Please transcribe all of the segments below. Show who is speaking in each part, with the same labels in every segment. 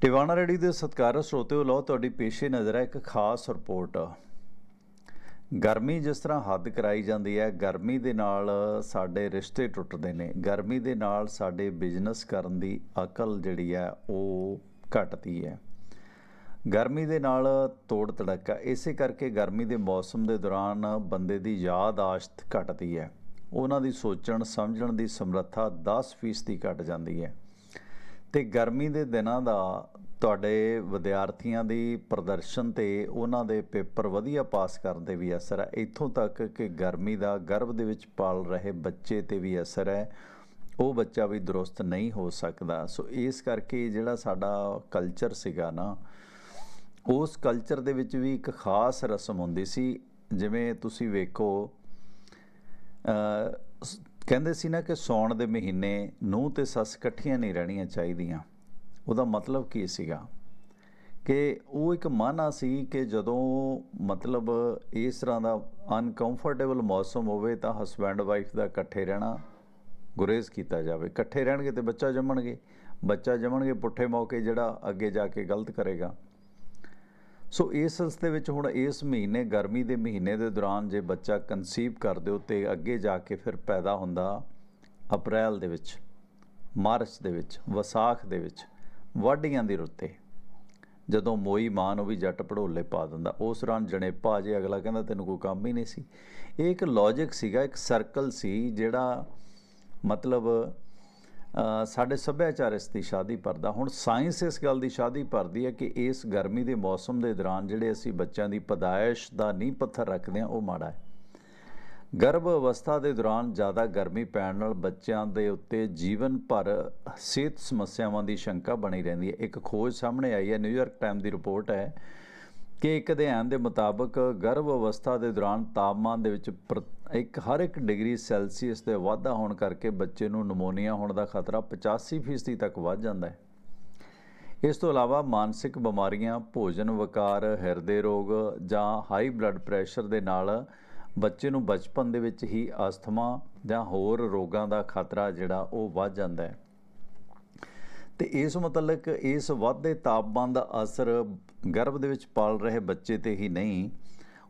Speaker 1: Tiwana ready ਦੇ ਸਤਿਕਾਰਤ ਸਰੋਤਿਓ ਲਓ ਤੁਹਾਡੀ ਪੇਸ਼ੇ ਨਜ਼ਰ ਹੈ ਇੱਕ ਖਾਸ ਰਿਪੋਰਟ। ਗਰਮੀ ਜਿਸ ਤਰ੍ਹਾਂ ਹੱਦ ਕਰਾਈ ਜਾਂਦੀ ਹੈ, ਗਰਮੀ ਦੇ ਨਾਲ ਸਾਡੇ ਰਿਸ਼ਤੇ ਟੁੱਟਦੇ ਨੇ। ਗਰਮੀ ਦੇ ਨਾਲ ਸਾਡੇ ਬਿਜ਼ਨਸ ਕਰਨ ਦੀ ਅਕਲ ਜਿਹੜੀ ਹੈ, ਉਹ ਘਟਦੀ ਹੈ। ਗਰਮੀ ਦੇ ਨਾਲ ਤੋੜ ਤੜਕਾ ਇਸੇ ਕਰਕੇ ਗਰਮੀ ਦੇ ਮੌਸਮ ਦੇ ਦੌਰਾਨ ਬੰਦੇ ਦੀ ਯਾਦਾਸ਼ਤ ਘਟਦੀ ਹੈ। ਉਹਨਾਂ ਦੀ ਸੋਚਣ, ਸਮਝਣ ਦੀ ਸਮਰੱਥਾ 10% ਦੀ ਘਟ ਜਾਂਦੀ ਹੈ। ਤੇ ਗਰਮੀ ਦੇ ਦਿਨਾਂ ਦਾ ਤੁਹਾਡੇ ਵਿਦਿਆਰਥੀਆਂ ਦੀ ਪ੍ਰਦਰਸ਼ਨ ਤੇ ਉਹਨਾਂ ਦੇ ਪੇਪਰ ਵਧੀਆ ਪਾਸ ਕਰਨ ਤੇ ਵੀ ਅਸਰ ਹੈ। ਇੱਥੋਂ ਤੱਕ ਕਿ ਗਰਮੀ ਦਾ ਗਰਭ ਦੇ ਵਿੱਚ ਪਾਲ ਰਹੇ ਬੱਚੇ ਤੇ ਵੀ ਅਸਰ ਹੈ। ਉਹ ਬੱਚਾ ਵੀ ਦਰੁਸਤ ਨਹੀਂ ਹੋ ਸਕਦਾ। ਸੋ ਇਸ ਕਰਕੇ ਜਿਹੜਾ ਸਾਡਾ ਕਲਚਰ ਸੀਗਾ ਨਾ, ਉਸ ਕਲਚਰ ਦੇ ਵਿੱਚ ਵੀ ਇੱਕ ਖਾਸ ਰਸਮ ਹੁੰਦੀ ਸੀ। ਜਿਵੇਂ ਤੁਸੀਂ ਵੇਖੋ ਕਹਿੰਦੇ ਸੀ ਨਾ ਕਿ ਸੌਣ ਦੇ ਮਹੀਨੇ ਨੂੰਹ ਤੇ ਸੱਸ ਇਕੱਠੀਆਂ ਨਹੀਂ ਰਹਿਣੀਆਂ ਚਾਹੀਦੀਆਂ। ਉਹਦਾ ਮਤਲਬ ਕੀ ਸੀਗਾ? ਕਿ ਉਹ ਇੱਕ ਮਾਨਾ ਸੀ ਕਿ ਜਦੋਂ ਮਤਲਬ ਇਸ ਤਰ੍ਹਾਂ ਦਾ ਅਨਕੰਫਰਟੇਬਲ ਮੌਸਮ ਹੋਵੇ ਤਾਂ ਹਸਬੈਂਡ ਵਾਈਫ ਦਾ ਇਕੱਠੇ ਰਹਿਣਾ ਗੁਰੇਜ਼ ਕੀਤਾ ਜਾਵੇ। ਇਕੱਠੇ ਰਹਿਣਗੇ ਤੇ ਬੱਚਾ ਜੰਮਣਗੇ। ਬੱਚਾ ਜੰਮਣਗੇ, ਪੁੱਠੇ ਮੌਕੇ ਜਿਹੜਾ ਅੱਗੇ ਜਾ ਕੇ ਗਲਤ ਕਰੇਗਾ। ਸੋ ਇਸ ਦੇ ਵਿੱਚ ਹੁਣ ਇਸ ਮਹੀਨੇ, ਗਰਮੀ ਦੇ ਮਹੀਨੇ ਦੇ ਦੌਰਾਨ ਜੇ ਬੱਚਾ ਕਨਸੀਵ ਕਰ ਦਿਓ ਤੇ ਅੱਗੇ ਜਾ ਕੇ ਫਿਰ ਪੈਦਾ ਹੁੰਦਾ ਅਪ੍ਰੈਲ ਦੇ ਵਿੱਚ, ਮਾਰਚ ਦੇ ਵਿੱਚ, ਵਿਸਾਖ ਦੇ ਵਿੱਚ, ਵਾਢੀਆਂ ਦੀ ਰੁੱਤੇ। ਜਦੋਂ ਮੋਈ ਮਾਂ ਨੂੰ ਵੀ ਜੱਟ ਪੜੋਲੇ ਪਾ ਦਿੰਦਾ, ਉਸ ਦੌਰਾਨ ਜਣੇਪਾ ਜੇ, ਅਗਲਾ ਕਹਿੰਦਾ ਤੈਨੂੰ ਕੋਈ ਕੰਮ ਹੀ ਨਹੀਂ ਸੀ। ਇਹ ਇੱਕ ਲੌਜੀਕ ਸੀਗਾ, ਇੱਕ ਸਰਕਲ ਸੀ ਜਿਹੜਾ ਮਤਲਬ ਸਾਡੇ ਸੱਭਿਆਚਾਰ ਇਸ ਦੀ ਸ਼ਾਦੀ ਭਰਦਾ। ਹੁਣ ਸਾਇੰਸ ਇਸ ਗੱਲ ਦੀ ਸ਼ਾਦੀ ਭਰਦੀ ਹੈ ਕਿ ਇਸ ਗਰਮੀ ਦੇ ਮੌਸਮ ਦੇ ਦੌਰਾਨ ਜਿਹੜੇ ਅਸੀਂ ਬੱਚਿਆਂ ਦੀ ਪਦਾਇਸ਼ ਦਾ ਨੀਂਹ ਪੱਥਰ ਰੱਖਦੇ ਹਾਂ, ਉਹ ਮਾੜਾ ਹੈ। ਗਰਭ ਅਵਸਥਾ ਦੇ ਦੌਰਾਨ ਜ਼ਿਆਦਾ ਗਰਮੀ ਪੈਣ ਨਾਲ ਬੱਚਿਆਂ ਦੇ ਉੱਤੇ ਜੀਵਨ ਭਰ ਸਿਹਤ ਸਮੱਸਿਆਵਾਂ ਦੀ ਸ਼ੰਕਾ ਬਣੀ ਰਹਿੰਦੀ ਹੈ। ਇੱਕ ਖੋਜ ਸਾਹਮਣੇ ਆਈ ਹੈ ਨਿਊਯਾਰਕ ਟਾਈਮ ਦੀ ਰਿਪੋਰਟ ਹੈ ਕਿ ਇੱਕ ਅਧਿਐਨ ਦੇ ਮੁਤਾਬਕ ਗਰਭ ਅਵਸਥਾ ਦੇ ਦੌਰਾਨ ਤਾਪਮਾਨ ਦੇ ਵਿੱਚ ਪ੍ਰ- ਇੱਕ ਹਰ ਇੱਕ ਡਿਗਰੀ ਸੈਲਸੀਅਸ ਦੇ ਵਾਧਾ ਹੋਣ ਕਰਕੇ ਬੱਚੇ ਨੂੰ ਨਮੋਨੀਆ ਹੋਣ ਦਾ ਖਤਰਾ 85% ਤੱਕ ਵੱਧ ਜਾਂਦਾ ਹੈ। ਇਸ ਤੋਂ ਇਲਾਵਾ ਮਾਨਸਿਕ ਬਿਮਾਰੀਆਂ, ਭੋਜਨ ਵਿਕਾਰ, ਹਿਰਦੇ ਰੋਗ ਜਾਂ ਹਾਈ ਬਲੱਡ ਪ੍ਰੈਸ਼ਰ ਦੇ ਨਾਲ ਬੱਚੇ ਨੂੰ ਬਚਪਨ ਦੇ ਵਿੱਚ ਹੀ ਅਸਥਮਾ ਜਾਂ ਹੋਰ ਰੋਗਾਂ ਦਾ ਖਤਰਾ ਜਿਹੜਾ ਉਹ ਵੱਧ ਜਾਂਦਾ ਹੈ। ਤੇ ਇਸ ਮੁਤਲਕ ਇਸ ਵਾਧੇ ਤਾਪਮਾਨ ਦਾ ਅਸਰ ਗਰਭ ਦੇ ਵਿੱਚ ਪਾਲ ਰਹੇ ਬੱਚੇ ਤੇ ਹੀ ਨਹੀਂ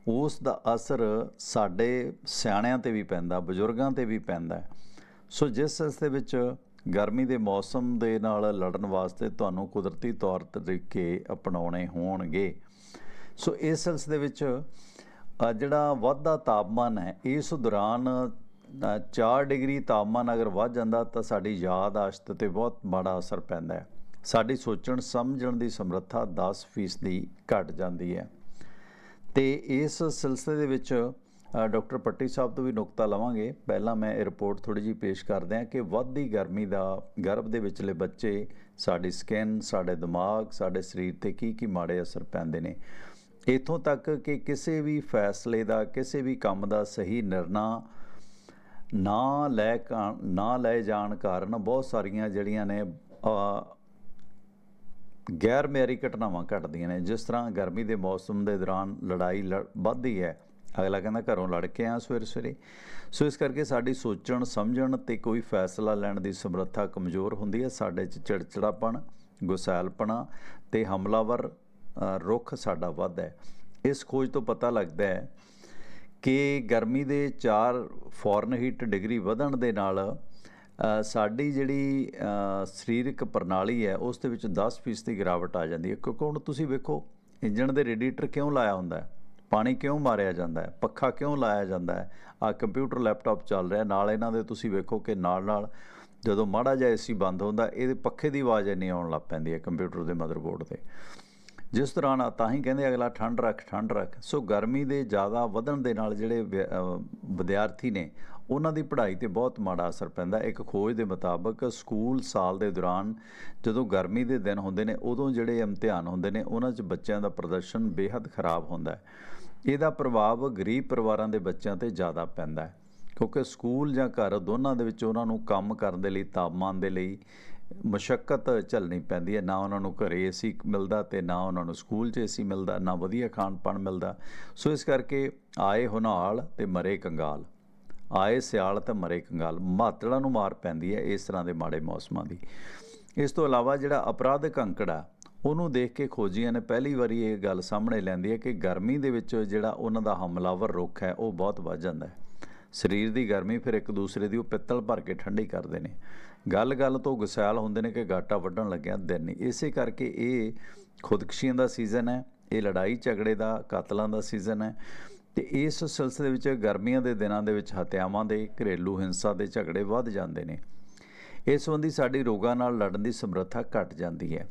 Speaker 1: ਉਸ ਦਾ ਅਸਰ ਸਾਡੇ ਸਿਆਣਿਆਂ ਤੇ ਵੀ ਪੈਂਦਾ ਬਜ਼ੁਰਗਾਂ ਤੇ ਵੀ ਪੈਂਦਾ ਸੋ ਜਿਸ ਇਸ ਦੇ ਵਿੱਚ ਗਰਮੀ ਦੇ ਮੌਸਮ ਦੇ ਨਾਲ ਲੜਨ ਵਾਸਤੇ ਤੁਹਾਨੂੰ ਕੁਦਰਤੀ ਤੌਰ ਤਰੀਕੇ ਅਪਣਾਉਣੇ ਹੋਣਗੇ। ਸੋ ਇਸ ਸਿਲਸਿਲੇ ਵਿੱਚ ਜਿਹੜਾ ਵੱਧਦਾ ਤਾਪਮਾਨ ਹੈ ਇਸ ਦੌਰਾਨ ਅ, 4 ਡਿਗਰੀ ਤਾਪਮਾਨ ਅਗਰ ਵੱਧ ਜਾਂਦਾ ਤਾਂ ਸਾਡੀ ਯਾਦਾਸ਼ਤ ਤੇ ਬਹੁਤ ਮਾੜਾ ਅਸਰ ਪੈਂਦਾ ਹੈ। ਸਾਡੀ ਸੋਚਣ ਸਮਝਣ ਦੀ ਸਮਰੱਥਾ 10% ਦੀ ਘਟ ਜਾਂਦੀ ਹੈ। ਤੇ ਇਸ ਸਿਲਸਿਲੇ ਦੇ ਵਿੱਚ ਡਾਕਟਰ ਪੱਟੀ ਸਾਹਿਬ ਤੋਂ ਵੀ ਨੁਕਤਾ ਲਵਾਂਗੇ। ਪਹਿਲਾਂ ਮੈਂ ਇਹ ਰਿਪੋਰਟ ਥੋੜੀ ਜਿਹੀ ਪੇਸ਼ ਕਰਦੇ ਹਾਂ ਕਿ ਵੱਧਦੀ ਗਰਮੀ ਦਾ, ਗਰਭ ਦੇ ਵਿਚਲੇ ਬੱਚੇ, ਸਾਡੀ ਸਕਿਨ, ਸਾਡੇ ਦਿਮਾਗ, ਸਾਡੇ ਸਰੀਰ ਤੇ ਕੀ ਕੀ ਮਾੜੇ ਅਸਰ ਪੈਂਦੇ ਨੇ। ਇਥੋਂ ਤੱਕ ਕਿ ਕਿਸੇ ਵੀ ਫੈਸਲੇ ਦਾ, ਕਿਸੇ ਵੀ ਕੰਮ ਦਾ ਸਹੀ ਨਿਰਣਾ ਨਾ ਲੈ ਕਾ- ਨਾ ਲੈ ਜਾਣ ਕਾਰਨ ਬਹੁਤ ਸਾਰੀਆਂ ਜਿਹੜੀਆਂ ਨੇ ਗੈਰ ਮਿਆਰੀ ਘਟਨਾਵਾਂ ਘਟਦੀਆਂ ਨੇ, ਜਿਸ ਤਰ੍ਹਾਂ ਗਰਮੀ ਦੇ ਮੌਸਮ ਦੇ ਦੌਰਾਨ ਲੜਾਈ ਲੜ- ਵੱਧਦੀ ਹੈ। ਅਗਲਾ ਕਹਿੰਦਾ, ਘਰੋਂ ਲੜ ਕੇ ਆ ਸਵੇਰੇ ਸਵੇਰੇ। ਸੋ ਇਸ ਕਰਕੇ ਸਾਡੀ ਸੋਚਣ, ਸਮਝਣ ਤੇ ਕੋਈ ਫੈਸਲਾ ਲੈਣ ਦੀ ਸਮਰੱਥਾ ਕਮਜ਼ੋਰ ਹੁੰਦੀ ਹੈ। ਸਾਡੇ 'ਚ ਚਿੜਚਿੜਾਪਣ, ਗੁਸੈਲਪਣਾ ਤੇ ਹਮਲਾਵਰ ਰੁੱਖ ਸਾਡਾ ਵੱਧਦਾ ਹੈ। ਇਸ ਖੋਜ ਤੋਂ ਪਤਾ ਲੱਗਦਾ ਹੈ ਕਿ ਗਰਮੀ ਦੇ 4 ਫਾਰਨਹੀਟ ਡਿਗਰੀ ਵਧਣ ਦੇ ਨਾਲ ਸਾਡੀ ਜਿਹੜੀ ਸਰੀਰਕ ਪ੍ਰਣਾਲੀ ਹੈ, ਉਸ ਦੇ ਵਿੱਚ 10% ਦੀ ਗਿਰਾਵਟ ਆ ਜਾਂਦੀ ਹੈ। ਕਿਉਂਕਿ ਹੁਣ ਤੁਸੀਂ ਵੇਖੋ, ਇੰਜਣ ਦੇ ਰੇਡੀਏਟਰ ਕਿਉਂ ਲਾਇਆ ਹੁੰਦਾ ਹੈ? ਪਾਣੀ ਕਿਉਂ ਮਾਰਿਆ ਜਾਂਦਾ ਹੈ? ਪੱਖਾ ਕਿਉਂ ਲਾਇਆ ਜਾਂਦਾ ਹੈ? ਆ ਕੰਪਿਊਟਰ ਲੈਪਟਾਪ ਚੱਲ ਰਿਹਾ, ਨਾਲ ਇਹਨਾਂ ਦੇ ਤੁਸੀਂ ਵੇਖੋ ਕਿ ਨਾਲ ਨਾਲ ਜਦੋਂ ਮਾੜਾ ਜਿਹਾ ਏਸੀ ਬੰਦ ਹੁੰਦਾ, ਇਹਦੇ ਪੱਖੇ ਦੀ ਆਵਾਜ਼ ਇੰਨੀ ਆਉਣ ਲੱਗ ਪੈਂਦੀ ਹੈ ਕੰਪਿਊਟਰ ਦੇ ਮਦਰਬੋਰਡ ਤੇ। ਜਿਸ ਦੌਰਾਨ ਆ- ਤਾਂ ਹੀ ਕਹਿੰਦੇ ਅਗਲਾ, ਠੰਡ ਰੱਖ ਠੰਡ ਰੱਖ। ਸੋ ਗਰਮੀ ਦੇ ਜ਼ਿਆਦਾ ਵਧਣ ਦੇ ਨਾਲ ਜਿਹੜੇ ਵਿ- ਵਿਦਿਆਰਥੀ ਨੇ ਉਹਨਾਂ ਦੀ ਪੜ੍ਹਾਈ ਤੇ ਬਹੁਤ ਮਾੜਾ ਅਸਰ ਪੈਂਦਾ। ਇੱਕ ਖੋਜ ਦੇ ਮੁਤਾਬਕ ਸਕੂਲ ਸਾਲ ਦੇ ਦੌਰਾਨ ਜਦੋਂ ਗਰਮੀ ਦੇ ਦਿਨ ਹੁੰਦੇ ਨੇ, ਉਦੋਂ ਜਿਹੜੇ ਇਮਤਿਹਾਨ ਹੁੰਦੇ ਨੇ, ਉਹਨਾਂ 'ਚ ਬੱਚਿਆਂ ਦਾ ਪ੍ਰਦਰਸ਼ਨ ਬੇहद ਖਰਾਬ ਹੁੰਦਾ ਹੈ। ਇਹਦਾ ਪ੍ਰਭਾਵ ਗਰੀਬ ਪਰਿਵਾਰਾਂ ਦੇ ਬੱਚਿਆਂ ਤੇ ਜ਼ਿਆਦਾ ਪੈਂਦਾ ਹੈ, ਕਿਉਂਕਿ ਸਕੂਲ ਜਾਂ ਘਰ ਦੋਨਾਂ ਦੇ ਵਿੱਚ ਉਹਨਾਂ ਨੂੰ ਕੰਮ ਕਰਨ ਦੇ ਲਈ, ਤਾਪਮਾਨ ਦੇ ਲਈ ਮੁਸ਼ਕਲ ਝੱਲਣੀ ਪੈਂਦੀ ਹੈ। ਨਾ ਉਹਨਾਂ ਨੂੰ ਘਰੇ ਏਸੀ ਮਿਲਦਾ ਤੇ ਨਾ ਉਹਨਾਂ ਨੂੰ ਸਕੂਲ 'ਚ ਏਸੀ ਮਿਲਦਾ, ਨਾ ਵਧੀਆ ਖਾਣ ਪਾਣ ਮਿਲਦਾ। ਸੋ ਇਸ ਕਰਕੇ ਆਏ ਹੁਨਾਲ ਤੇ ਮਰੇ ਕੰਗਾਲ। ਆਏ ਸਿਆਲ ਤੇ ਮਰੇ ਕੰਗਾਲ, ਮਾਤੜਾਂ ਨੂੰ ਮਾਰ ਪੈਂਦੀ ਹੈ ਇਸ ਤਰ੍ਹਾਂ ਦੇ ਮਾੜੇ ਮੌਸਮਾਂ ਦੀ। ਇਸ ਤੋਂ ਇਲਾਵਾ ਜਿਹੜਾ ਅਪਰਾਧਿਕ ਅੰਕੜਾ ਉਹਨੂੰ ਦੇਖ ਕੇ ਖੋਜੀਆਂ ਨੇ, ਪਹਿਲੀ ਵਾਰੀ ਇਹ ਗੱਲ ਸਾਹਮਣੇ ਲੈਂਦੀ ਹੈ ਕਿ ਗਰਮੀ ਦੇ ਵਿੱਚ ਜਿਹੜਾ ਉਹਨਾਂ ਦਾ ਹਮਲਾਵਰ ਰੁੱਖ ਹੈ, ਉਹ ਬਹੁਤ ਵੱਧ ਜਾਂਦਾ ਹੈ। ਸਰੀਰ ਦੀ ਗਰਮੀ ਫਿਰ ਇੱਕ ਦੂਸਰੇ ਦੀ ਉਹ ਪਿੱਤਲ ਭਰ ਕੇ ਠੰਡੀ ਕਰਦੇ ਨੇ। ਗੱਲ-ਗੱਲ ਤੋਂ ਗੁਸੈਲ ਹੁੰਦੇ ਨੇ ਕਿ ਗਾਟਾ ਵੱਢਣ ਲੱਗਿਆ ਦਿਨ ਨਹੀਂ ਇਸੇ ਕਰਕੇ ਇਹ ਖੁਦਕਸ਼ੀਆਂ ਦਾ ਸੀਜ਼ਨ ਹੈ, ਇਹ ਲੜਾਈ ਝਗੜੇ ਦਾ, ਕਾਤਲਾਂ ਦਾ ਸੀਜ਼ਨ ਹੈ। ਤੇ ਇਸ ਸਿਲਸਿਲੇ ਵਿੱਚ ਗਰਮੀਆਂ ਦੇ ਦਿਨਾਂ ਦੇ ਵਿੱਚ ਹੱਤਿਆਵਾਂ ਦੇ ਘਰੇਲੂ ਹਿੰਸਾ ਦੇ ਝਗੜੇ ਵੱਧ ਜਾਂਦੇ ਨੇ। ਇਸ ਸੰਬੰਧੀ ਸਾਡੀ ਰੋਗਾਂ ਨਾਲ ਲੜਨ ਦੀ ਸਮਰੱਥਾ ਘਟ ਜਾਂਦੀ ਹੈ।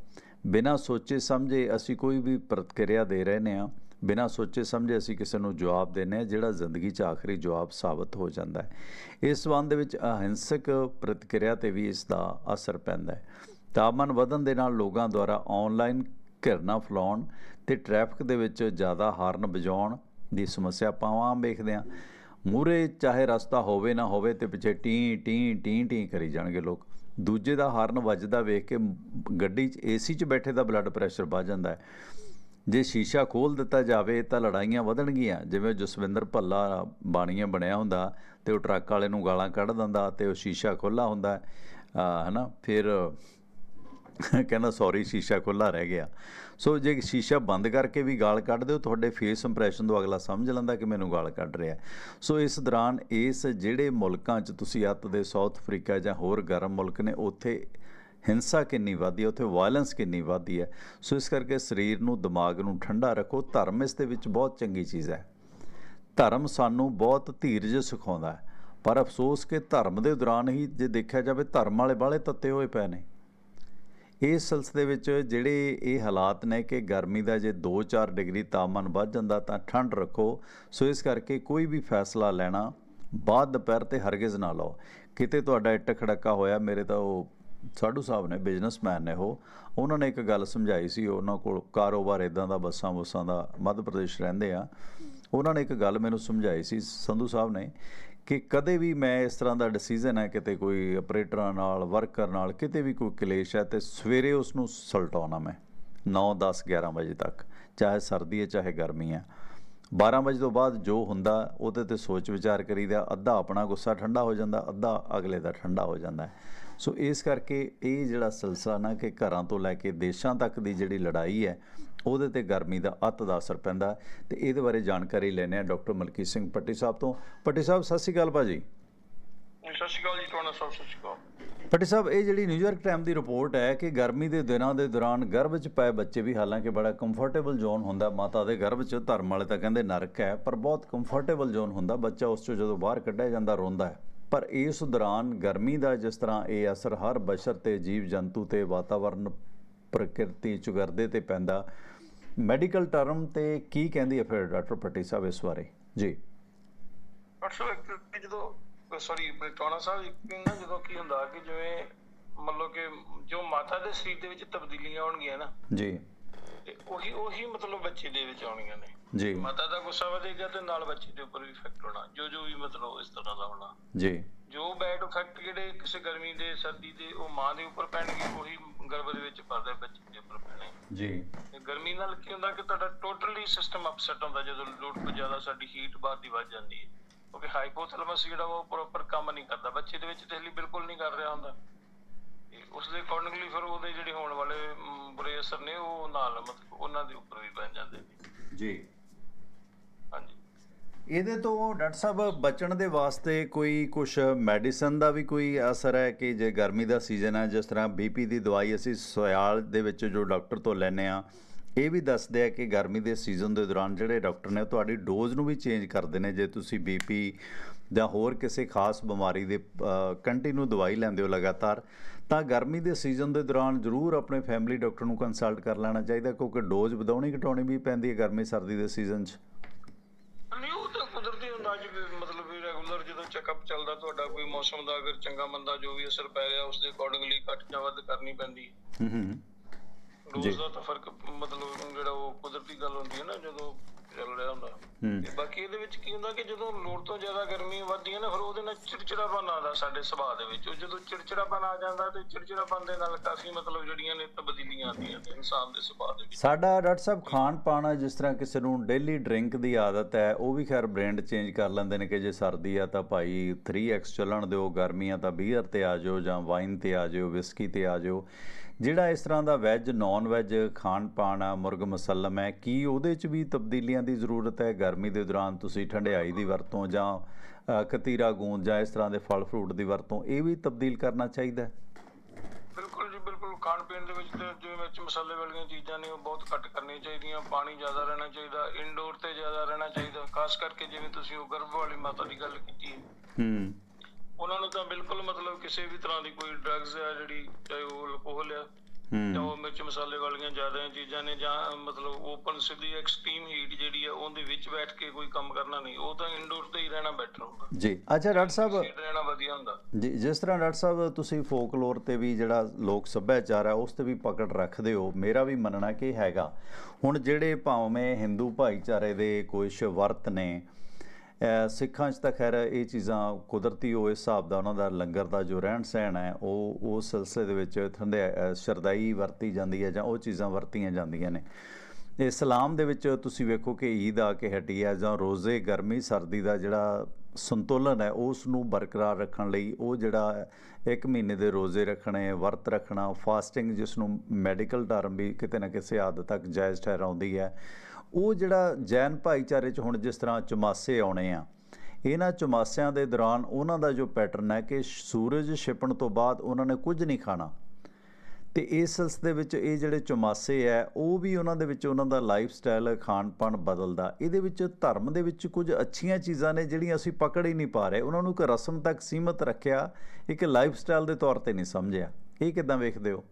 Speaker 1: ਬਿਨਾਂ ਸੋਚੇ ਸਮਝੇ ਅਸੀਂ ਕੋਈ ਵੀ ਪ੍ਰਤੀਕਿਰਿਆ ਦੇ ਰਹੇ ਨੇ ਆ ਬਿਨਾਂ ਸੋਚੇ ਸਮਝੇ ਅਸੀਂ ਕਿਸੇ ਨੂੰ ਜਵਾਬ ਦਿੰਦੇ ਹਾਂ, ਜਿਹੜਾ ਜ਼ਿੰਦਗੀ 'ਚ ਆਖਰੀ ਜਵਾਬ ਸਾਬਤ ਹੋ ਜਾਂਦਾ ਹੈ। ਇਸ ਸੰਬੰਧ ਵਿੱਚ ਅਹਿੰਸਕ ਪ੍ਰਤੀਕਿਰਿਆ ਤੇ ਵੀ ਇਸ ਦਾ ਅਸਰ ਪੈਂਦਾ ਹੈ। ਤਾਪਮਾਨ ਵਧਣ ਦੇ ਨਾਲ ਲੋਕਾਂ ਦੁਆਰਾ ਆਨਲਾਈਨ ਘਿਰਨਾ ਫਲਾਉਣ ਤੇ ਟ੍ਰੈਫਿਕ ਦੇ ਵਿੱਚ ਜ਼ਿਆਦਾ ਹਾਰਨ ਵਜਾਉਣ ਦੀ ਸਮੱਸਿਆ ਆਪਾਂ ਆਮ ਵੇਖਦੇ ਹਾਂ। ਮੂਰੇ ਚਾਹੇ ਰਸਤਾ ਹੋਵੇ ਨਾ ਹੋਵੇ ਤੇ ਪਿੱਛੇ ਟੀ ਟੀ ਟੀ ਟੀ ਕਰੀ ਜਾਣਗੇ ਲੋਕ। ਦੂਜੇ ਦਾ ਹਾਰਨ ਵੱਜਦਾ ਵੇਖ ਕੇ ਗੱਡੀ 'ਚ ਏਸੀ 'ਚ ਬੈਠੇ ਦਾ ਬਲੱਡ ਪ੍ਰੈਸ਼ਰ ਵੱਧ ਜਾਂਦਾ ਹੈ। ਜੇ ਸ਼ੀਸ਼ਾ ਖੋਲ ਦਿੱਤਾ ਜਾਵੇ ਤਾਂ ਲੜਾਈਆਂ ਵਧਣਗੀਆਂ। ਜਿਵੇਂ ਜਸਵਿੰਦਰ ਭੱਲਾ ਬਾਣੀਆਂ ਬਣਿਆ ਹੁੰਦਾ ਤੇ ਉਹ ਟਰੱਕ ਵਾਲੇ ਨੂੰ ਗਾਲਾਂ ਕੱਢ ਦਿੰਦਾ ਤੇ ਉਹ ਸ਼ੀਸ਼ਾ ਖੋਲਾ ਹੁੰਦਾ ਹੈ। ਨਾ ਫਿਰ ਕਹਿੰਦਾ ਸੌਰੀ ਸ਼ੀਸ਼ਾ ਖੁੱਲਾ ਰਹਿ ਗਿਆ। ਸੋ ਜੇ ਸ਼ੀਸ਼ਾ ਬੰਦ ਕਰਕੇ ਵੀ ਗਾਲ ਕੱਢ ਦਿਓ, ਤੁਹਾਡੇ ਫੇਸ ਇੰਪ੍ਰੈਸ਼ਨ ਤੋਂ ਅਗਲਾ ਸਮਝ ਲੈਂਦਾ ਕਿ ਮੈਨੂੰ ਗਾਲ ਕੱਢ ਰਿਹਾ ਸੋ ਇਸ ਦੌਰਾਨ ਇਸ ਜਿਹੜੇ ਮੁਲਕਾਂ 'ਚ ਤੁਸੀਂ ਅੱਤ ਦੇ ਸਾਊਥ ਅਫਰੀਕਾ ਜਾਂ ਹੋਰ ਗਰਮ ਮੁਲਕ ਨੇ, ਉੱਥੇ ਹਿੰਸਾ ਕਿੰਨੀ ਵਧਦੀ ਹੈ, ਉੱਥੇ ਵਾਇਲੈਂਸ ਕਿੰਨੀ ਵਧਦੀ ਹੈ। ਸੋ ਇਸ ਕਰਕੇ ਸਰੀਰ ਨੂੰ, ਦਿਮਾਗ ਨੂੰ ਠੰਡਾ ਰੱਖੋ। ਧਰਮ ਇਸ ਦੇ ਵਿੱਚ ਬਹੁਤ ਚੰਗੀ ਚੀਜ਼ ਹੈ। ਧਰਮ ਸਾਨੂੰ ਬਹੁਤ ਧੀਰਜ ਸਿਖਾਉਂਦਾ ਹੈ। ਪਰ ਅਫਸੋਸ ਕਿ ਧਰਮ ਦੇ ਦੌਰਾਨ ਹੀ ਜੇ ਦੇਖਿਆ ਜਾਵੇ, ਧਰਮ ਵਾਲੇ ਬਾਲੇ ਤੱਤੇ ਹੋਏ ਪਏ ਨੇ। ਇਸ ਸਿਲਸਿਲੇ ਵਿੱਚ ਜਿਹੜੇ ਇਹ ਹਾਲਾਤ ਨੇ ਕਿ ਗਰਮੀ ਦਾ ਜੇ 2-4 ਡਿਗਰੀ ਤਾਪਮਾਨ ਵੱਧ ਜਾਂਦਾ ਤਾਂ ਠੰਡ ਰੱਖੋ। ਸੋ ਇਸ ਕਰਕੇ ਕੋਈ ਵੀ ਫੈਸਲਾ ਲੈਣਾ, ਬਾਅਦ ਦੁਪਹਿਰ ਤੇ ਹਰਗਿਜ਼ ਨਾ ਲਓ। ਕਿਤੇ ਤੁਹਾਡਾ ਇੱਟ ਖੜਕਾ ਹੋਇਆ, ਮੇਰੇ ਤਾਂ ਉਹ ਸਾਡੂ ਸਾਹਿਬ ਨੇ, ਬਿਜ਼ਨਸਮੈਨ ਨੇ ਉਹ, ਉਹਨਾਂ ਨੇ ਇੱਕ ਗੱਲ ਸਮਝਾਈ ਸੀ, ਉਹਨਾਂ ਕੋਲ ਕਾਰੋਬਾਰ ਇਦਾਂ ਦਾ ਬੱਸਾਂ ਬੁੱਸਾਂ ਦਾ ਮੱਧ ਪ੍ਰਦੇਸ਼ ਰਹਿੰਦੇ ਆ। ਉਹਨਾਂ ਨੇ ਇੱਕ ਗੱਲ ਮੈਨੂੰ ਸਮਝਾਈ ਸੀ, ਸੰਧੂ ਸਾਹਿਬ ਨੇ ਕਿ ਕਦੇ ਵੀ ਮੈਂ ਇਸ ਤਰ੍ਹਾਂ ਦਾ ਡਿਸੀਜਨ ਹੈ ਕਿਤੇ ਕੋਈ ਆਪਰੇਟਰਾਂ ਨਾਲ ਵਰਕਰ ਨਾਲ, ਕਿਤੇ ਵੀ ਕੋਈ ਕਲੇਸ਼ ਹੈ ਤੇ ਸਵੇਰੇ ਉਸ ਨੂੰ ਸਲਟਾਉਣਾ ਮੈਂ 9 10 11 ਵਜੇ ਤੱਕ, ਚਾਹੇ ਸਰਦੀ ਹੈ, ਚਾਹੇ ਗਰਮੀ ਹੈ। 12 ਵਜੇ ਤੋਂ ਬਾਅਦ ਜੋ ਹੁੰਦਾ, ਉਹਦੇ ਤੇ ਸੋਚ ਵਿਚਾਰ ਕਰੀਦਾ, ਅੱਧਾ ਆਪਣਾ ਗੁੱਸਾ ਠੰਡਾ ਹੋ ਜਾਂਦਾ, ਅੱਧਾ ਅਗਲੇ ਦਾ ਠੰਡਾ ਹੋ ਜਾਂਦਾ ਹੈ। ਸੋ ਇਸ ਕਰਕੇ ਇਹ ਜਿਹੜਾ ਸਿਲਸਿਲਾ ਨਾ ਕਿ ਘਰਾਂ ਤੋਂ ਲੈ ਕੇ ਦੇਸ਼ਾਂ ਤੱਕ ਦੀ ਜਿਹੜੀ ਲੜਾਈ ਹੈ ਉਹਦੇ ਤੇ ਗਰਮੀ ਦਾ ਅੱਤ ਦਾ ਅਸਰ ਪੈਂਦਾ ਤੇ ਇਹਦੇ ਬਾਰੇ ਜਾਣਕਾਰੀ ਲੈਣੇ ਆ ਡਾਕਟਰ ਮਲਕੀਤ ਸਿੰਘ ਪੱਟੀ ਸਾਹਿਬ ਤੋਂ। ਪੱਟੀ ਸਾਹਿਬ ਸਤਿ ਸ਼੍ਰੀ ਅਕਾਲ ਭਾਜੀ।
Speaker 2: ਸਤਿ ਸ਼੍ਰੀ ਅਕਾਲ ਜੀ ਤੁਹਾਡਾ ਸਭ ਸਤਿ ਸ਼੍ਰੀ ਅਕਾਲ।
Speaker 1: ਪੱਟੀ ਸਾਹਿਬ ਇਹ ਜਿਹੜੀ ਨਿਊਯਾਰਕ ਟਾਈਮ ਦੀ ਰਿਪੋਰਟ ਹੈ ਕਿ ਗਰਮੀ ਦੇ ਦਿਨਾਂ ਦੇ ਦੌਰਾਨ ਗਰਭ 'ਚ ਪਏ ਬੱਚੇ ਵੀ ਹਾਲਾਂਕਿ ਬੜਾ ਕੰਫਰਟੇਬਲ ਜ਼ੋਨ ਹੁੰਦਾ ਮਾਤਾ ਦੇ ਗਰਭ 'ਚ ਧਰਮ ਵਾਲੇ ਤਾਂ ਕਹਿੰਦੇ ਨਰਕ ਹੈ ਪਰ ਬਹੁਤ ਕੰਫਰਟੇਬਲ ਜ਼ੋਨ ਹੁੰਦਾ। ਬੱਚਾ ਉਸ 'ਚੋਂ ਜਦੋਂ ਬਾਹਰ ਕੱਢਿਆ ਜਾਂਦਾ ਰੋਂਦਾ ਹੈ। ਪਰ ਇਸ ਦੌਰਾਨ ਗਰਮੀ ਦਾ ਜਿਸ ਤਰ੍ਹਾਂ ਇਹ ਅਸਰ ਹਰ ਬਸ਼ਰ ਤੇ ਜੀਵ ਜੰਤੂ ਤੇ ਵਾਤਾਵਰਨ ਪ੍ਰਕਿਰਤੀ ਚੁਗਰਦੇ ਤੇ ਪੈਂਦਾ ਮੈਡੀਕਲ ਟਰਮ ਤੇ ਕੀ ਕਹਿੰਦੀ ਹੈ ਫਿਰ ਡਾਕਟਰ ਪੱਟੀ ਸਾਹਿਬ ਇਸ ਬਾਰੇ? ਜੀ।
Speaker 2: ਇੱਕ ਜਦੋਂ ਸੌਰੀ ਟੋਣਾ ਸਾਹਿਬ ਇੱਕ ਨਾ ਜਦੋਂ ਕੀ ਹੁੰਦਾ ਕਿ ਜਿਵੇਂ ਮਤਲਬ ਕਿ ਜੋ ਮਾਤਾ ਦੇ ਸਰੀਰ ਦੇ ਵਿੱਚ ਤਬਦੀਲੀਆਂ ਆਉਣਗੀਆਂ ਨਾ
Speaker 1: ਜੀ।
Speaker 2: ਤੇ ਉਹੀ ਉਹੀ ਮਤਲਬ ਬੱਚੇ ਦੇ ਵਿੱਚ ਆਉਣਗੀਆਂ ਨੇ।
Speaker 1: ਜੀ।
Speaker 2: ਮਾਤਾ ਦਾ ਗੁੱਸਾ ਵਧੇਗਾ ਤੇ ਨਾਲ ਬੱਚੇ ਦੇ ਉੱਪਰ ਵੀ ਇਫੈਕਟ ਹੋਣਾ ਜੋ ਜੋ ਵੀ ਮਤਲਬ ਇਸ ਤਰ੍ਹਾਂ ਦਾ ਹੋਣਾ।
Speaker 1: ਜੀ।
Speaker 2: ਜੋ ਬੈਡ ਇਫੈਕਟ ਜਿਹੜੇ ਕਿਸੇ ਗਰਮੀ ਦੇ ਸਰਦੀ ਦੇ ਉਹ ਮਾਂ ਦੇ ਉੱਪਰ ਪੈਣਗੇ ਉਹੀ ਗਰਭ ਦੇ ਵਿੱਚ ਪਰਦੇ ਬੱਚੇ ਦੇ ਉੱਪਰ ਪੈਣੇ।
Speaker 1: ਜੀ।
Speaker 2: ਤੇ ਗਰਮੀ ਨਾਲ ਕੀ ਹੁੰਦਾ ਕਿ ਤੁਹਾਡਾ ਟੋਟਲੀ ਸਿਸਟਮ ਅਪਸੈਟ ਹੁੰਦਾ ਜਦੋਂ ਲੋਡ ਤੋਂ ਜ਼ਿਆਦਾ ਸਾਡੀ ਹੀਟ ਬਾਹਰ ਦੀ ਵੱਧ ਜਾਂਦੀ ਹੈ। ਕਿਉਂਕਿ ਹਾਈਪੋਥੈਲਮਸ ਜਿਹੜਾ ਉਹ ਪ੍ਰੋਪਰ ਕੰਮ ਨਹੀਂ ਕਰਦਾ। ਬੱਚੇ ਦੇ ਵਿੱਚ ਤੇ ਹਲੀ ਬਿਲਕੁਲ ਨਹੀਂ ਕਰ ਰਿਹਾ ਹੁੰਦਾ। ਉਸ ਦੇ ਅਕੋਰਡਿੰਗਲੀ ਫਿਰ ਉਹਦੇ ਜਿਹੜੇ ਹੋਣ ਵਾਲੇ ਬੁਰੇ ਅਸਰ ਨੇ ਉਹ ਨਾਲ ਮਤਲਬ ਉਹਨਾਂ ਦੇ ਉੱਪਰ ਵੀ ਪੈ ਜਾਂਦੇ ਨੇ।
Speaker 1: ਜੀ। ਇਹਦੇ ਤੋਂ ਡਾਕਟਰ ਸਾਹਿਬ, ਬਚਣ ਦੇ ਵਾਸਤੇ ਕੋਈ ਕੁਝ ਮੈਡੀਸਨ ਦਾ ਵੀ ਕੋਈ ਅਸਰ ਹੈ ਕਿ ਜੇ ਗਰਮੀ ਦਾ ਸੀਜ਼ਨ ਹੈ, ਜਿਸ ਤਰ੍ਹਾਂ ਬੀਪੀ ਦੀ ਦਵਾਈ ਅਸੀਂ ਸਿਆਲ ਦੇ ਵਿੱਚ ਜੋ ਡਾਕਟਰ ਤੋਂ ਲੈਨੇ ਆ ਇਹ ਵੀ ਦੱਸਦੇ ਆ ਕਿ ਗਰਮੀ ਦੇ ਸੀਜ਼ਨ ਦੇ ਦੌਰਾਨ ਜਿਹੜੇ ਡਾਕਟਰ ਨੇ ਉਹ ਤੁਹਾਡੀ ਡੋਜ਼ ਨੂੰ ਵੀ ਚੇਂਜ ਕਰਦੇ ਨੇ। ਜੇ ਤੁਸੀਂ ਬੀਪੀ ਜਾਂ ਹੋਰ ਕਿਸੇ ਖਾਸ ਬਿਮਾਰੀ ਦੇ ਕੰਟੀਨਿਊ ਦਵਾਈ ਲੈਂਦੇ ਹੋ ਲਗਾਤਾਰ, ਤਾਂ ਗਰਮੀ ਦੇ ਸੀਜ਼ਨ ਦੇ ਦੌਰਾਨ ਜ਼ਰੂਰ ਆਪਣੇ ਫੈਮਿਲੀ ਡਾਕਟਰ ਨੂੰ ਕੰਸਲਟ ਕਰ ਲੈਣਾ ਚਾਹੀਦਾ, ਕਿਉਂਕਿ ਡੋਜ਼ ਵਧਾਉਣੀ ਘਟਾਉਣੀ ਵੀ ਪੈਂਦੀ ਹੈ ਗਰਮੀ ਸਰਦੀ ਦੇ ਸੀਜ਼ਨ 'ਚ
Speaker 2: ਨਹੀਂ ਉਹ ਤਾਂ ਕੁਦਰਤੀ ਹੁੰਦਾ ਜੀ ਵੀ ਮਤਲਬ ਵੀ ਰੈਗੂਲਰ ਜਦੋਂ ਚੈੱਕਅਪ ਚੱਲਦਾ ਤੁਹਾਡਾ ਕੋਈ ਮੌਸਮ ਦਾ ਅਗਰ ਚੰਗਾ ਮੰਦਾ ਜੋ ਵੀ ਅਸਰ ਪੈ ਰਿਹਾ ਉਸ ਦੇ ਅਕੋਰਡਿੰਗਲੀ ਘੱਟ ਜਾਂ ਵੱਧ ਕਰਨੀ ਪੈਂਦੀ ਹੈ।
Speaker 1: ਹੂੰ ਹੂੰ
Speaker 2: ਰੋਜ਼ ਦਾ ਤਾਂ ਫ਼ਰਕ ਮਤਲਬ ਜਿਹੜਾ ਉਹ ਕੁਦਰਤੀ ਗੱਲ ਹੁੰਦੀ ਹੈ ਨਾ ਜਦੋਂ ਚੱਲ ਰਿਹਾ ਹੁੰਦਾ। ਤੇ ਬਾਕੀ ਇਹਦੇ ਵਿੱਚ ਕੀ ਹੁੰਦਾ ਕਿ ਜਦੋਂ ਲੋੜ ਤੋਂ ਜ਼ਿਆਦਾ ਗਰਮੀ ਵੱਧਦੀ ਹੈ ਨਾ ਫਿਰ ਉਹਦੇ ਨਾਲ ਚਿੜਚਿੜਾਪਨ ਆਉਂਦਾ ਸਾਡੇ ਸੁਭਾਅ ਦੇ ਵਿੱਚ। ਉਹ ਜਦੋਂ ਚਿੜਚਿੜਾਪਨ ਆ ਜਾਂਦਾ ਤੇ ਚਿੜਚਿੜਾਪਨ ਦੇ ਨਾਲ ਕਾਫੀ ਮਤਲਬ ਜਿਹੜੀਆਂ ਨੇ ਤਬਦੀਲੀਆਂ ਆਉਂਦੀਆਂ ਨੇ ਇਨਸਾਨ ਦੇ ਸੁਭਾਅ ਦੇ ਵਿੱਚ।
Speaker 1: ਸਾਡਾ ਡਾਕਟਰ ਸਾਹਿਬ ਖਾਣ ਪਾਣ ਜਿਸ ਤਰ੍ਹਾਂ ਕਿਸੇ ਨੂੰ ਡੇਲੀ ਡਰਿੰਕ ਦੀ ਆਦਤ ਹੈ ਉਹ ਵੀ ਖੈਰ ਬ੍ਰਾਂਡ ਚੇਂਜ ਕਰ ਲੈਂਦੇ ਨੇ ਕਿ ਜੇ ਸਰਦੀ ਆ ਤਾਂ ਭਾਈ 3x ਚੱਲਣ ਦਿਓ ਗਰਮੀ ਆ ਤਾਂ ਬੀਅਰ ਤੇ ਆ ਜਾਓ ਜਾਂ ਵਾਈਨ ਤੇ ਆ ਜਾਓ ਵਿਸਕੀ ਤੇ ਆ ਜਾਓ। ਜਿਹੜਾ ਇਸ ਤਰ੍ਹਾਂ ਦਾ ਵੈਜ ਨਾਨ ਵੈਜ ਖਾਣ ਪਾਣ ਆ ਮੁਰਗ ਮੁਸੱਲਮ ਹੈ ਕੀ ਉਹਦੇ 'ਚ ਵੀ ਤਬਦੀਲੀਆਂ ਦੀ ਜ਼ਰੂਰਤ ਹੈ? ਗਰਮੀ ਦੇ ਦੌਰਾਨ ਤੁਸੀਂ ਠੰਡਿਆਈ ਦੀ ਵਰਤੋਂ ਜਾਂ ਕਤੀਰਾ ਗੂੰਦ ਜਾਂ ਇਸ ਤਰ੍ਹਾਂ ਦੇ ਫਲ ਫਰੂਟ ਦੀ ਵਰਤੋਂ ਇਹ ਵੀ ਤਬਦੀਲ ਕਰਨਾ ਚਾਹੀਦਾ ਹੈ?
Speaker 2: ਬਿਲਕੁਲ ਜੀ ਬਿਲਕੁਲ। ਖਾਣ ਪੀਣ ਦੇ ਵਿੱਚ ਤੇ ਜਿਵੇਂ ਮਿਰਚ ਮਸਾਲੇ ਵਾਲੀਆਂ ਚੀਜ਼ਾਂ ਨੇ ਉਹ ਬਹੁਤ ਘੱਟ ਕਰਨੀਆਂ ਚਾਹੀਦੀਆਂ। ਪਾਣੀ ਜ਼ਿਆਦਾ ਰਹਿਣਾ ਚਾਹੀਦਾ ਇਨਡੋਰ ਤੇ ਜ਼ਿਆਦਾ ਰਹਿਣਾ ਚਾਹੀਦਾ। ਖਾਸ ਕਰਕੇ ਜਿਵੇਂ ਤੁਸੀਂ ਉਹ ਗਰਭ ਵਾਲੀ ਮਾਤਾ ਦੀ ਗੱਲ ਕੀਤੀ ਹੈ।
Speaker 1: ਹੂੰ।
Speaker 2: ਉਹਨਾਂ ਨੂੰ ਤਾਂ ਬਿਲਕੁਲ ਮਤਲਬ ਕਿਸੇ ਵੀ ਤਰ੍ਹਾਂ ਦੀ ਕੋਈ ਡਰੱਗਸ ਆ ਜਿਹੜੀ ਚਾਹੇ ਉਹ ਅਲਕੋਹਲ ਆ ਜਾਂ ਉਹ ਮਿਰਚ ਮਸਾਲੇ ਵਾਲੀਆਂ ਜ਼ਿਆਦਾ ਚੀਜ਼ਾਂ ਨੇ ਜਾਂ ਮਤਲਬ ਓਪਨ ਸਿੱਧੀ ਐਕਸਟ੍ਰੀਮ ਹੀਟ ਜਿਹੜੀ ਆ ਉਹਦੇ ਵਿੱਚ ਬੈਠ ਕੇ ਕੋਈ ਕੰਮ ਕਰਨਾ ਨਹੀਂ ਉਹ ਤਾਂ ਇਨਡੋਰ ਤੇ ਹੀ ਰਹਿਣਾ ਬੈਟਰ ਹੁੰਦਾ
Speaker 1: ਜੀ। ਅੱਛਾ ਡਾਕਟਰ ਸਾਹਿਬ।
Speaker 2: ਰਹਿਣਾ ਵਧੀਆ ਹੁੰਦਾ।
Speaker 1: ਜੀ ਜਿਸ ਤਰ੍ਹਾਂ ਡਾਕਟਰ ਸਾਹਿਬ ਤੁਸੀਂ ਫੋਕਲੋਰ ਤੇ ਵੀ ਜਿਹੜਾ ਲੋਕ ਸੱਭਿਆਚਾਰ ਹੈ ਉਸ ਤੇ ਵੀ ਪਕੜ ਰੱਖਦੇ ਹੋ ਮੇਰਾ ਵੀ ਮੰਨਣਾ ਕਿ ਹੈਗਾ। ਹੁਣ ਜਿਹੜੇ ਭਾਵੇਂ ਹਿੰਦੂ ਭਾਈਚਾਰੇ ਦੇ ਕੁਝ ਵਰਤ ਨੇ ਸਿੱਖਾਂ 'ਚ ਤਾਂ ਖੈਰ ਇਹ ਚੀਜ਼ਾਂ ਕੁਦਰਤੀ ਉਹ ਹਿਸਾਬ ਦਾ ਉਹਨਾਂ ਦਾ ਲੰਗਰ ਦਾ ਜੋ ਰਹਿਣ ਸਹਿਣ ਹੈ, ਉਹ ਉਸ ਸਿਲਸਿਲੇ ਦੇ ਵਿੱਚ ਠੰਡੇ ਸ਼ਰਦਾਈ ਵਰਤੀ ਜਾਂਦੀ ਹੈ ਜਾਂ ਉਹ ਚੀਜ਼ਾਂ ਵਰਤੀਆਂ ਜਾਂਦੀਆਂ ਨੇ। ਇਸਲਾਮ ਦੇ ਵਿੱਚ ਤੁਸੀਂ ਵੇਖੋ ਕਿ ਈਦ ਆ ਕੇ ਹਟੀ ਹੈ ਜਾਂ ਰੋਜ਼ੇ ਗਰਮੀ, ਸਰਦੀ ਦਾ ਜਿਹੜਾ ਸੰਤੁਲਨ ਹੈ, ਉਸ ਨੂੰ ਬਰਕਰਾਰ ਰੱਖਣ ਲਈ ਉਹ ਜਿਹੜਾ ਇੱਕ ਮਹੀਨੇ ਦੇ ਰੋਜ਼ੇ ਰੱਖਣੇ, ਵਰਤ ਰੱਖਣਾ, ਫਾਸਟਿੰਗ ਜਿਸ ਨੂੰ ਮੈਡੀਕਲ ਟਰਮ ਵੀ ਕਿਤੇ ਨਾ ਕਿਸੇ ਹੱਦ ਤੱਕ ਜਾਇਜ਼ ਠਹਿਰਾਉਂਦੀ ਹੈ ਉਹ ਜਿਹੜਾ ਜੈਨ ਭਾਈਚਾਰੇ 'ਚ ਹੁਣ ਜਿਸ ਤਰ੍ਹਾਂ ਚੁਮਾਸੇ ਆਉਣੇ ਆ, ਇਹਨਾਂ ਚੁਮਾਸਿਆਂ ਦੇ ਦੌਰਾਨ ਉਹਨਾਂ ਦਾ ਜੋ ਪੈਟਰਨ ਹੈ ਕਿ ਸੂਰਜ ਛਿਪਣ ਤੋਂ ਬਾਅਦ ਉਹਨਾਂ ਨੇ ਕੁਝ ਨਹੀਂ ਖਾਣਾ। ਤੇ ਇਸ ਸਿਲਸਿਲੇ ਵਿੱਚ ਇਹ ਜਿਹੜੇ ਚੁਮਾਸੇ ਹੈ, ਉਹ ਵੀ ਉਹਨਾਂ ਦੇ ਵਿੱਚ ਉਹਨਾਂ ਦਾ ਲਾਈਫ ਸਟਾਈਲ ਖਾਣ ਪਾਣ ਬਦਲਦਾ। ਇਹਦੇ ਵਿੱਚ ਧਰਮ ਦੇ ਵਿੱਚ ਕੁਝ ਅੱਛੀਆਂ ਚੀਜ਼ਾਂ ਨੇ ਜਿਹੜੀਆਂ ਅਸੀਂ ਪਕੜ ਹੀ ਨਹੀਂ ਪਾ ਰਹੇ। ਉਹਨਾਂ ਨੂੰ ਇੱਕ ਰਸਮ ਤੱਕ ਸੀਮਤ ਰੱਖਿਆ, ਇੱਕ ਲਾਈਫ ਸਟਾਈਲ ਦੇ ਤੌਰ ਤੇ ਨਹੀਂ ਸਮਝਿਆ। ਇਹ ਕਿਦਾਂ ਵੇਖਦੇ ਹੋ?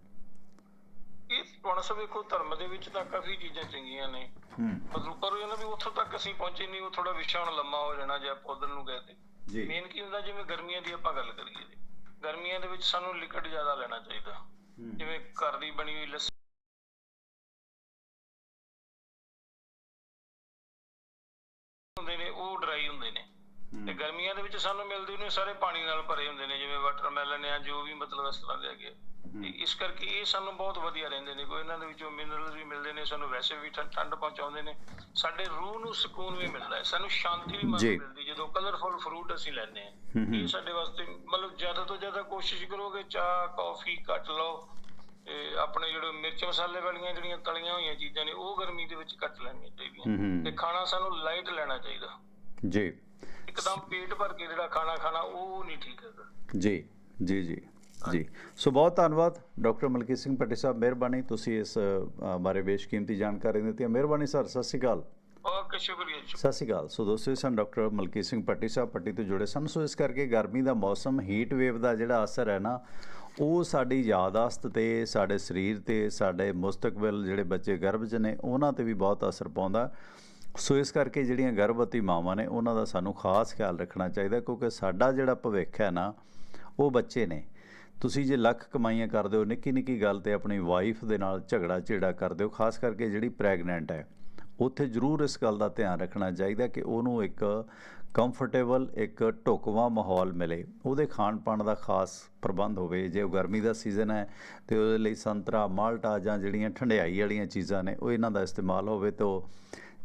Speaker 2: ਹੁਣ ਸਭ ਵੇਖੋ ਧਰਮ ਦੇ ਵਿੱਚ ਤਾਂ ਕਾਫੀ ਚੀਜ਼ਾਂ ਚੰਗੀਆਂ ਨੇ। ਮਤਲਬ ਪਰ ਇਹਨਾਂ ਵੀ ਉੱਥੋਂ ਤੱਕ ਅਸੀਂ ਪਹੁੰਚੇ ਨਹੀਂ ਉਹ ਥੋੜਾ ਵਿਸ਼ਾ ਹੁਣ ਲੰਮਾ ਹੋ ਜਾਣਾ ਜੇ ਆਪਾਂ ਉਧਰ ਨੂੰ ਗਏ ਤੇ।
Speaker 1: ਜੀ।
Speaker 2: ਮੇਨ ਕੀ ਹੁੰਦਾ ਜਿਵੇਂ ਗਰਮੀਆਂ ਦੀ ਆਪਾਂ ਗੱਲ ਕਰੀਏ ਜੀ ਗਰਮੀਆਂ ਦੇ ਵਿੱਚ ਸਾਨੂੰ ਲਿਕਵਿਡ ਜ਼ਿਆਦਾ ਲੈਣਾ ਚਾਹੀਦਾ। ਜਿਵੇਂ ਘਰ ਦੀ ਬਣੀ ਹੋਈ ਲੱਸੀ ਹੁੰਦੇ ਨੇ ਉਹ ਡਰਾਈ ਹੁੰਦੇ ਨੇ। ਤੇ ਗਰਮੀਆਂ ਦੇ ਵਿੱਚ ਸਾਨੂੰ ਮਿਲਦੇ ਨੇ ਸਾਰੇ ਪਾਣੀ ਨਾਲ ਭਰੇ ਹੁੰਦੇ ਨੇ ਜਿਵੇਂ ਵਾਟਰਮੈਲਨ ਆ ਜੋ ਵੀ ਮਤਲਬ ਇਸ ਤਰ੍ਹਾਂ ਦੇ ਹੈਗੇ ਇਸ ਕਰਕੇ ਇਹ ਸਾਨੂੰ ਬਹੁਤ ਵਧੀਆ ਰਹਿੰਦੇ ਨੇ ਕੋਈ ਇਹਨਾਂ ਦੇ ਵਿੱਚੋਂ ਮਿਨਰਲਸ ਵੀ ਮਿਲਦੇ ਨੇ ਸਾਨੂੰ ਵੈਸੇ ਵੀ ਠੰਡ ਪਹੁੰਚਾਉਂਦੇ ਨੇ ਸਾਡੇ ਰੂਹ ਨੂੰ ਸਕੂਨ ਵੀ ਮਿਲਦਾ ਹੈ ਸਾਨੂੰ ਸ਼ਾਂਤੀ ਵੀ ਮਿਲਦੀ ਜਦੋਂ ਕਲਰਫੁਲ ਫਰੂਟ ਅਸੀਂ ਲੈਂਦੇ ਹਾਂ। ਇਹ ਸਾਡੇ ਵਾਸਤੇ ਮਤਲਬ ਜ਼ਿਆਦਾ ਤੋਂ ਜ਼ਿਆਦਾ ਕੋਸ਼ਿਸ਼ ਕਰੋਗੇ ਚਾਹ ਕੌਫੀ ਘੱਟ ਲਓ ਤੇ ਆਪਣੇ ਜਿਹੜੇ ਮਿਰਚ ਮਸਾਲੇ ਵਾਲੀਆਂ ਜਿਹੜੀਆਂ ਤਲੀਆਂ ਹੋਈਆਂ ਚੀਜ਼ਾਂ ਨੇ ਉਹ ਗਰਮੀ ਦੇ ਵਿੱਚ ਘੱਟ ਲੈਣੀਆਂ ਚਾਹੀਦੀਆਂ। ਤੇ ਖਾਣਾ ਸਾਨੂੰ ਲਾਈਟ ਲੈਣਾ ਚਾਹੀਦਾ।
Speaker 1: ਜੀ।
Speaker 2: ਇੱਕਦਮ ਪੇਟ ਭਰ ਕੇ ਜਿਹੜਾ ਖਾਣਾ ਖਾਣਾ ਉਹ ਨਹੀਂ ਠੀਕ ਹੈਗਾ।
Speaker 1: ਜੀ ਜੀ ਜੀ। ਜੀ ਸੋ ਬਹੁਤ ਧੰਨਵਾਦ ਡਾਕਟਰ ਮਲਕੀਤ ਸਿੰਘ ਪੱਟੀ ਸਾਹਿਬ ਮਿਹਰਬਾਨੀ। ਤੁਸੀਂ ਇਸ ਬਾਰੇ ਬੇਸ਼ਕੀਮਤੀ ਜਾਣਕਾਰੀ ਦਿੱਤੀ ਹੈ। ਮਿਹਰਬਾਨੀ ਸਰ ਸਤਿ ਸ਼੍ਰੀ ਅਕਾਲ।
Speaker 2: ਓਕੇ ਸ਼ੁਕਰੀਆ
Speaker 1: ਸਤਿ ਸ਼੍ਰੀ ਅਕਾਲ। ਸੋ ਦੋਸਤੋ ਇਹ ਸਨ ਡਾਕਟਰ ਮਲਕੀਤ ਸਿੰਘ ਪੱਟੀ ਸਾਹਿਬ ਪੱਟੀ ਤੋਂ ਜੁੜੇ ਸਨ। ਸੋ ਇਸ ਕਰਕੇ ਗਰਮੀ ਦਾ ਮੌਸਮ ਹੀਟ ਵੇਵ ਦਾ ਜਿਹੜਾ ਅਸਰ ਹੈ ਨਾ ਉਹ ਸਾਡੀ ਯਾਦਾਸ਼ਤ ਤੇ ਸਾਡੇ ਸਰੀਰ ਤੇ ਸਾਡੇ ਮੁਸਤਕਬਲ ਜਿਹੜੇ ਬੱਚੇ ਗਰਭ 'ਚ ਨੇ ਉਹਨਾਂ ਤੇ ਵੀ ਬਹੁਤ ਅਸਰ ਪਾਉਂਦਾ। ਸੋ ਇਸ ਕਰਕੇ ਜਿਹੜੀਆਂ ਗਰਭਵਤੀ ਮਾਵਾਂ ਨੇ ਉਹਨਾਂ ਦਾ ਸਾਨੂੰ ਖਾਸ ਖਿਆਲ ਰੱਖਣਾ ਚਾਹੀਦਾ ਕਿਉਂਕਿ ਸਾਡਾ ਜਿਹੜਾ ਭਵਿੱਖ ਹੈ ਨਾ ਉਹ ਬੱਚੇ ਨੇ। ਤੁਸੀਂ ਜੇ ਲੱਖ ਕਮਾਈਆਂ ਕਰਦੇ ਹੋ ਨਿੱਕੀ ਨਿੱਕੀ ਗੱਲ ਤੇ ਆਪਣੀ ਵਾਈਫ ਦੇ ਨਾਲ ਝਗੜਾ ਝੇੜਾ ਕਰਦੇ ਹੋ, ਖਾਸ ਕਰਕੇ ਜਿਹੜੀ ਪ੍ਰੈਗਨੈਂਟ ਹੈ, ਉੱਥੇ ਜ਼ਰੂਰ ਇਸ ਗੱਲ ਦਾ ਧਿਆਨ ਰੱਖਣਾ ਚਾਹੀਦਾ ਕਿ ਉਹਨੂੰ ਇੱਕ ਕੰਫਰਟੇਬਲ ਇੱਕ ਢੁਕਵਾਂ ਮਾਹੌਲ ਮਿਲੇ। ਉਹਦੇ ਖਾਣ ਪਾਣ ਦਾ ਖਾਸ ਪ੍ਰਬੰਧ ਹੋਵੇ। ਜੇ ਉਹ ਗਰਮੀ ਦਾ ਸੀਜ਼ਨ ਹੈ ਤੇ ਉਹਦੇ ਲਈ ਸੰਤਰਾ, ਮਾਲਟਾ ਜਾਂ ਜਿਹੜੀਆਂ ਠੰਡਿਆਈ ਵਾਲੀਆਂ ਚੀਜ਼ਾਂ ਨੇ, ਉਹ ਇਹਨਾਂ ਦਾ ਇਸਤੇਮਾਲ ਹੋਵੇ ਤਾਂ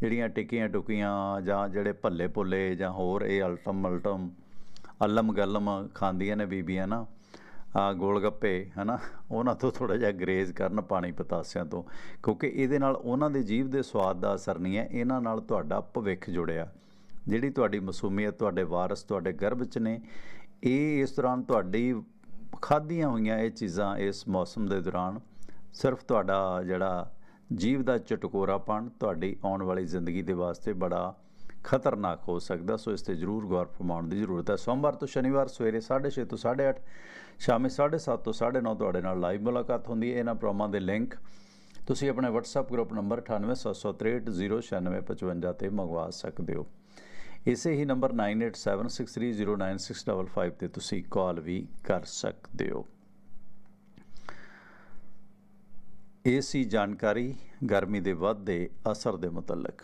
Speaker 1: ਜਿਹੜੀਆਂ ਟਿੱਕੀਆਂ ਟੁਕੀਆਂ ਜਾਂ ਜਿਹੜੇ ਭੱਲੇ ਭੁੱਲੇ ਜਾਂ ਹੋਰ ਇਹ ਅਲਟਮ ਮਲਟਮ ਅਲਮ ਗਲਮ ਖਾਂਦੀਆਂ ਨੇ ਬੀਬੀਆਂ ਨਾ ਆ ਗੋਲ ਗੱਪੇ, ਹਨਾ? ਉਹਨਾਂ ਤੋਂ ਥੋੜਾ ਜਿਹਾ ਗਰੇਜ਼ ਕਰਨ ਪਾਣੀ ਪਤਾਸਿਆਂ ਤੋਂ, ਕਿਉਂਕਿ ਇਹਦੇ ਨਾਲ ਉਹਨਾਂ ਦੇ ਜੀਭ ਦੇ ਸਵਾਦ ਦਾ ਅਸਰ ਨਹੀਂ ਹੈ, ਇਹਨਾਂ ਨਾਲ ਤੁਹਾਡਾ ਭਵਿੱਖ ਜੁੜਿਆ। ਜਿਹੜੀ ਤੁਹਾਡੀ ਮਸੂਮੀਅਤ, ਤੁਹਾਡੇ ਵਾਰਸ, ਤੁਹਾਡੇ ਗਰਭ 'ਚ ਨੇ, ਇਹ ਇਸ ਦੌਰਾਨ ਤੁਹਾਡੀ ਖਾਧੀਆਂ ਹੋਈਆਂ ਇਹ ਚੀਜ਼ਾਂ ਇਸ ਮੌਸਮ ਦੇ ਦੌਰਾਨ ਸਿਰਫ ਤੁਹਾਡਾ ਜਿਹੜਾ ਜੀਵ ਦਾ ਚਟਕੋਰਾਪਣ, ਤੁਹਾਡੀ ਆਉਣ ਵਾਲੀ ਜ਼ਿੰਦਗੀ ਦੇ ਵਾਸਤੇ ਬੜਾ ਖਤਰਨਾਕ ਹੋ ਸਕਦਾ, ਸੋ ਇਸ ਤੇ ਜ਼ਰੂਰ ਗੌਰ ਫਰਮਾਉਣ ਦੀ ਜ਼ਰੂਰਤ ਹੈ। ਸੋਮਵਾਰ ਤੋਂ ਸ਼ਨੀਵਾਰ ਸਵੇਰੇ 6:30 ਤੋਂ 8:30 ਸ਼ਾਮੇ 7:30 ਤੋਂ 9:30 ਤੁਹਾਡੇ ਨਾਲ ਲਾਈਵ ਮੁਲਾਕਾਤ ਹੁੰਦੀ ਹੈ। ਇਹਨਾਂ ਪ੍ਰੋਗਰਾਮਾਂ ਦੇ ਲਿੰਕ ਤੁਸੀਂ ਆਪਣੇ WhatsApp ਗਰੁੱਪ ਨੰਬਰ 9876309655 ਤੇ ਮੰਗਵਾ ਸਕਦੇ ਹੋ। ਇਸੇ ਹੀ ਨੰਬਰ 9876309655 ਤੇ ਤੁਸੀਂ ਕਾਲ ਵੀ ਕਰ ਸਕਦੇ ਹੋ। ਇਹ ਸੀ ਜਾਣਕਾਰੀ ਗਰਮੀ ਦੇ ਵੱਧਦੇ ਅਸਰ ਦੇ ਮੁਤਲਕ।